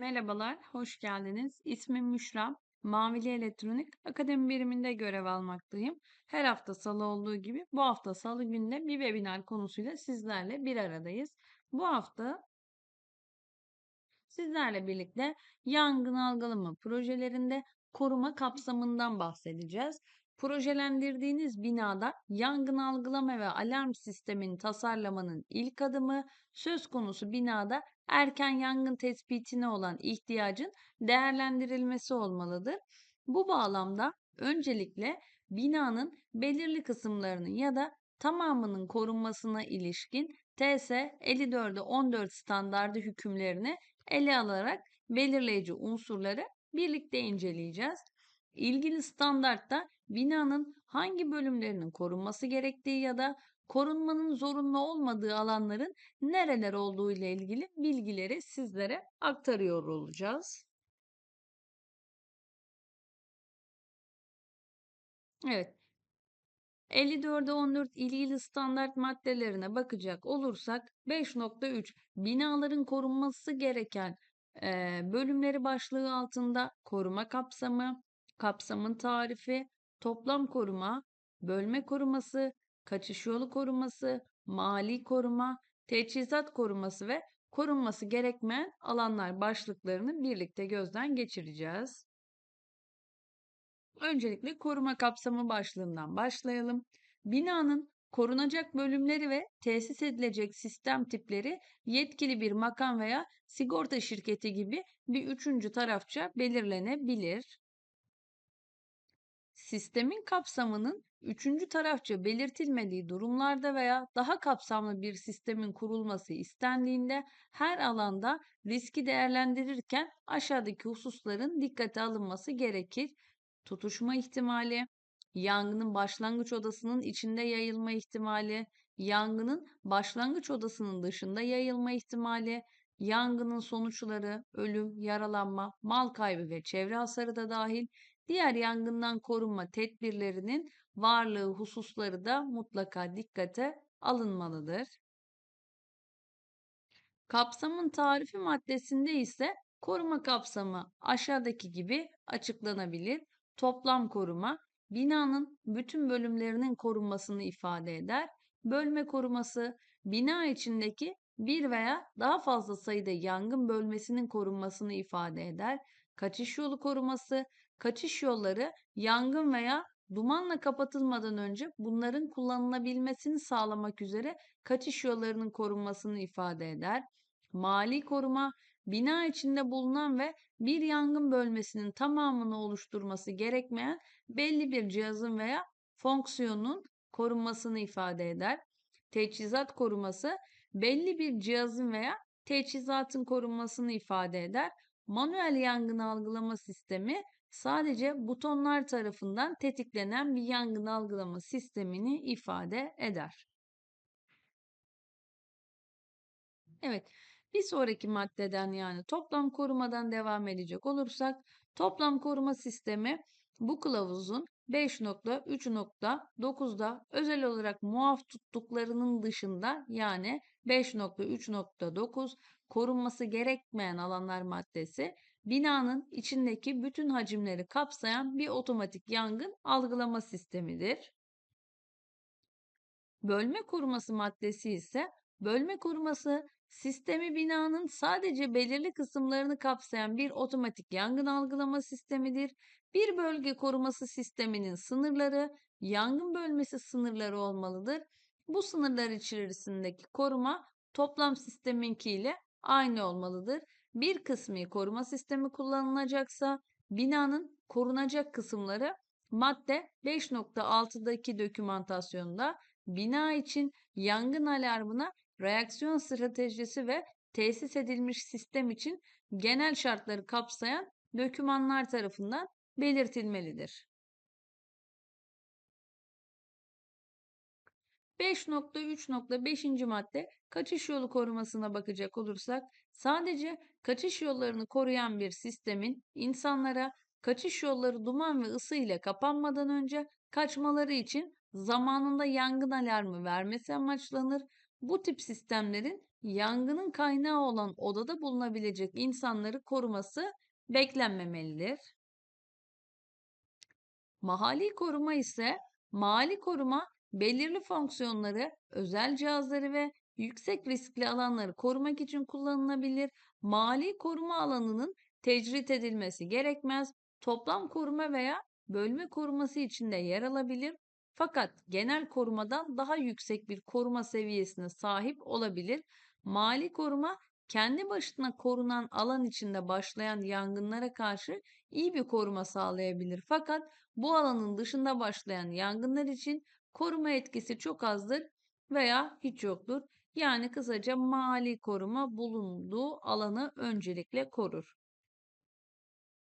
Merhabalar, hoş geldiniz. İsmim Müşra. Mavili Elektronik Akademi biriminde görev almaktayım. Her hafta salı olduğu gibi bu hafta salı günde bir webinar konusuyla sizlerle bir aradayız. Bu hafta sizlerle birlikte yangın algılama projelerinde koruma kapsamından bahsedeceğiz. Projelendirdiğiniz binada yangın algılama ve alarm sistemini tasarlamanın ilk adımı söz konusu binada erken yangın tespitine olan ihtiyacın değerlendirilmesi olmalıdır. Bu bağlamda öncelikle binanın belirli kısımlarının ya da tamamının korunmasına ilişkin TS 54'e 14 standardı hükümlerini ele alarak belirleyici unsurları birlikte inceleyeceğiz. İlgili standartta binanın hangi bölümlerinin korunması gerektiği ya da korunmanın zorunlu olmadığı alanların nereler olduğu ile ilgili bilgileri sizlere aktarıyor olacağız. Evet. 54'e 14 ilgili standart maddelerine bakacak olursak 5.3 binaların korunması gereken bölümleri başlığı altında koruma kapsamı, kapsamın tarifi, toplam koruma, bölme koruması, kaçış yolu koruması, mali koruma, teçhizat koruması ve korunması gerekmeyen alanlar başlıklarını birlikte gözden geçireceğiz. Öncelikle koruma kapsamı başlığından başlayalım. Binanın korunacak bölümleri ve tesis edilecek sistem tipleri yetkili bir makam veya sigorta şirketi gibi bir üçüncü tarafça belirlenebilir. Sistemin kapsamının üçüncü tarafça belirtilmediği durumlarda veya daha kapsamlı bir sistemin kurulması istendiğinde her alanda riski değerlendirirken aşağıdaki hususların dikkate alınması gerekir. Tutuşma ihtimali, yangının başlangıç odasının içinde yayılma ihtimali, yangının başlangıç odasının dışında yayılma ihtimali, yangının sonuçları, ölüm, yaralanma, mal kaybı ve çevre hasarı da dahil diğer yangından korunma tedbirlerinin varlığı hususları da mutlaka dikkate alınmalıdır. Kapsamın tarifi maddesinde ise koruma kapsamı aşağıdaki gibi açıklanabilir. Toplam koruma binanın bütün bölümlerinin korunmasını ifade eder. Bölme koruması bina içindeki bir veya daha fazla sayıda yangın bölmesinin korunmasını ifade eder. Kaçış yolu koruması kaçış yolları yangın veya dumanla kapatılmadan önce bunların kullanılabilmesini sağlamak üzere kaçış yollarının korunmasını ifade eder. Mali koruma bina içinde bulunan ve bir yangın bölmesinin tamamını oluşturması gerekmeyen belli bir cihazın veya fonksiyonun korunmasını ifade eder. Teçhizat koruması belli bir cihazın veya teçhizatın korunmasını ifade eder. Manuel yangın algılama sistemi sadece butonlar tarafından tetiklenen bir yangın algılama sistemini ifade eder. Evet, bir sonraki maddeden yani toplam korumadan devam edecek olursak toplam koruma sistemi bu kılavuzun 5.3.9'da özel olarak muaf tuttuklarının dışında yani 5.3.9 korunması gerekmeyen alanlar maddesi binanın içindeki bütün hacimleri kapsayan bir otomatik yangın algılama sistemidir. Bölme koruması maddesi ise bölme koruması sistemi binanın sadece belirli kısımlarını kapsayan bir otomatik yangın algılama sistemidir. Bir bölge koruması sisteminin sınırları yangın bölmesi sınırları olmalıdır. Bu sınırlar içerisindeki koruma toplam sisteminkiyle aynı olmalıdır. Bir kısmı koruma sistemi kullanılacaksa binanın korunacak kısımları madde 5.6'daki dokümantasyonda bina için yangın alarmına reaksiyon stratejisi ve tesis edilmiş sistem için genel şartları kapsayan dokümanlar tarafından belirtilmelidir. 5.3.5. madde kaçış yolu korumasına bakacak olursak sadece kaçış yollarını koruyan bir sistemin insanlara kaçış yolları duman ve ısı ile kapanmadan önce kaçmaları için zamanında yangın alarmı vermesi amaçlanır. Bu tip sistemlerin yangının kaynağı olan odada bulunabilecek insanları koruması beklenmemelidir. Mahalli koruma ise mali koruma belirli fonksiyonları, özel cihazları ve yüksek riskli alanları korumak için kullanılabilir. Mali koruma alanının tecrit edilmesi gerekmez. Toplam koruma veya bölme koruması içinde yer alabilir. Fakat genel korumadan daha yüksek bir koruma seviyesine sahip olabilir. Mali koruma kendi başına korunan alan içinde başlayan yangınlara karşı iyi bir koruma sağlayabilir. Fakat bu alanın dışında başlayan yangınlar için koruma etkisi çok azdır veya hiç yoktur. Yani kısaca mali koruma bulunduğu alanı öncelikle korur.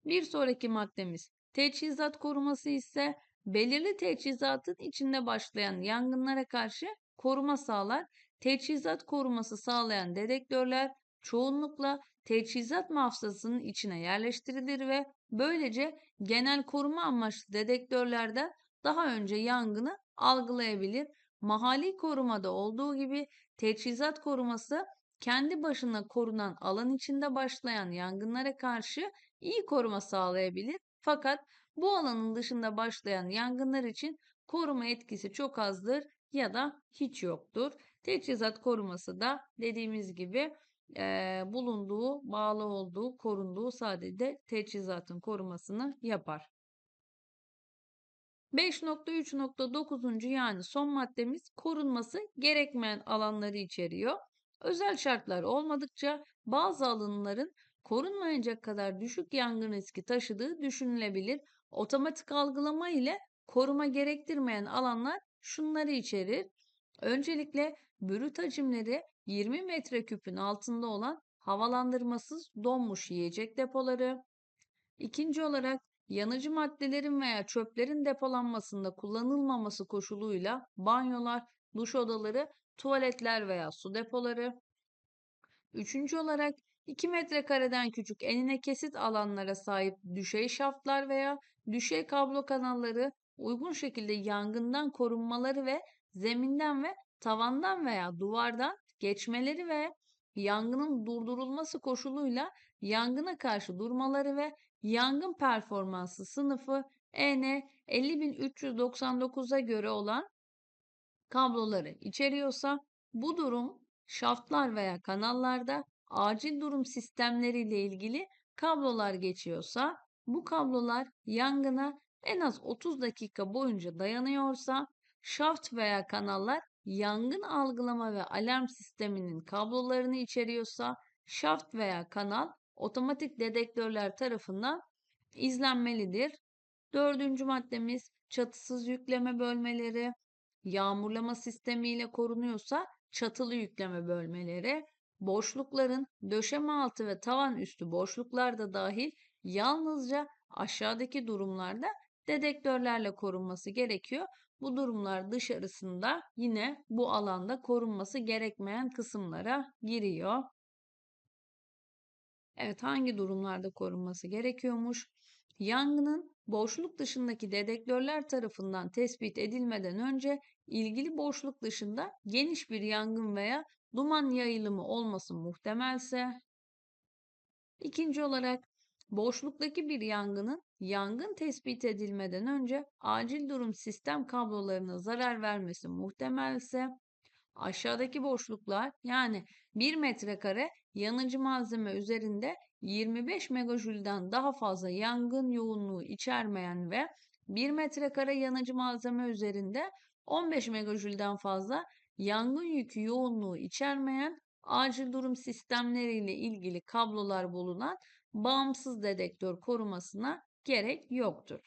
Bir sonraki maddemiz teçhizat koruması ise belirli teçhizatın içinde başlayan yangınlara karşı koruma sağlar. Teçhizat koruması sağlayan dedektörler çoğunlukla teçhizat mafsasının içine yerleştirilir ve böylece genel koruma amaçlı dedektörlerden daha önce yangını algılayabilir. Mahalli korumada olduğu gibi teçhizat koruması kendi başına korunan alan içinde başlayan yangınlara karşı iyi koruma sağlayabilir. Fakat bu alanın dışında başlayan yangınlar için koruma etkisi çok azdır ya da hiç yoktur. Teçhizat koruması da dediğimiz gibi e, bulunduğu, bağlı olduğu, korunduğu sadece teçhizatın korumasını yapar. 5.3.9. yani son maddemiz korunması gerekmeyen alanları içeriyor. Özel şartlar olmadıkça bazı alanların korunmayacak kadar düşük yangın riski taşıdığı düşünülebilir. Otomatik algılama ile koruma gerektirmeyen alanlar şunları içerir. Öncelikle bürüt hacimleri 20 metreküpün altında olan havalandırmasız donmuş yiyecek depoları. İkinci olarak yanıcı maddelerin veya çöplerin depolanmasında kullanılmaması koşuluyla banyolar, duş odaları, tuvaletler veya su depoları. Üçüncü olarak 2 metrekareden küçük enine kesit alanlara sahip düşey şaftlar veya düşey kablo kanalları uygun şekilde yangından korunmaları ve zeminden ve tavandan veya duvardan geçmeleri ve yangının durdurulması koşuluyla yangına karşı durmaları ve yangın performansı sınıfı EN 50399'a göre olan kabloları içeriyorsa bu durum şaftlar veya kanallarda acil durum sistemleriyle ilgili kablolar geçiyorsa bu kablolar yangına en az 30 dakika boyunca dayanıyorsa şaft veya kanallar yangın algılama ve alarm sisteminin kablolarını içeriyorsa şaft veya kanal otomatik dedektörler tarafından izlenmelidir. Dördüncü maddemiz çatısız yükleme bölmeleri, yağmurlama sistemiyle korunuyorsa çatılı yükleme bölmeleri, boşlukların döşeme altı ve tavan üstü boşluklar da dahil yalnızca aşağıdaki durumlarda dedektörlerle korunması gerekiyor. Bu durumlar dışarısında yine bu alanda korunması gerekmeyen kısımlara giriyor. Evet hangi durumlarda korunması gerekiyormuş? Yangının boşluk dışındaki dedektörler tarafından tespit edilmeden önce ilgili boşluk dışında geniş bir yangın veya duman yayılımı olması muhtemelse. İkinci olarak boşluktaki bir yangının yangın tespit edilmeden önce acil durum sistem kablolarına zarar vermesi muhtemelse aşağıdaki boşluklar yani 1 metrekare yanıcı malzeme üzerinde 25 megajülden daha fazla yangın yoğunluğu içermeyen ve 1 metrekare yanıcı malzeme üzerinde 15 megajülden fazla yangın yükü yoğunluğu içermeyen acil durum sistemleriyle ilgili kablolar bulunan bağımsız dedektör korumasına gerek yoktur.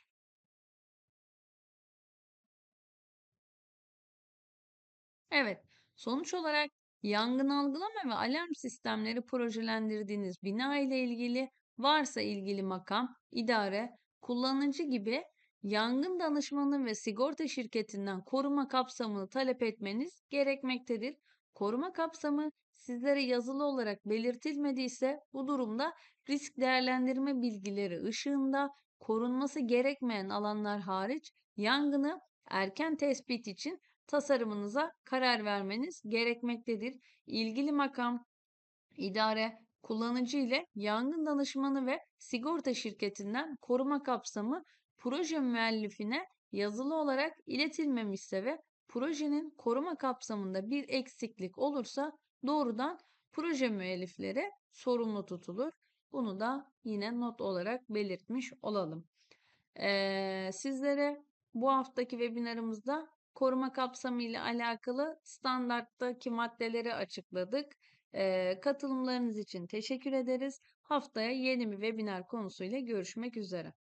Evet, sonuç olarak yangın algılama ve alarm sistemleri projelendirdiğiniz bina ile ilgili varsa ilgili makam, idare, kullanıcı gibi yangın danışmanı ve sigorta şirketinden koruma kapsamını talep etmeniz gerekmektedir. Koruma kapsamı sizlere yazılı olarak belirtilmediyse bu durumda risk değerlendirme bilgileri ışığında korunması gerekmeyen alanlar hariç yangını erken tespit için tasarımınıza karar vermeniz gerekmektedir. İlgili makam, idare, kullanıcı ile yangın danışmanı ve sigorta şirketinden koruma kapsamı proje müellifine yazılı olarak iletilmemişse ve projenin koruma kapsamında bir eksiklik olursa doğrudan proje müellifleri sorumlu tutulur. Bunu da yine not olarak belirtmiş olalım. Ee, sizlere bu haftaki webinarımızda koruma kapsamı ile alakalı standarttaki maddeleri açıkladık. Ee, katılımlarınız için teşekkür ederiz. Haftaya yeni bir webinar konusuyla görüşmek üzere.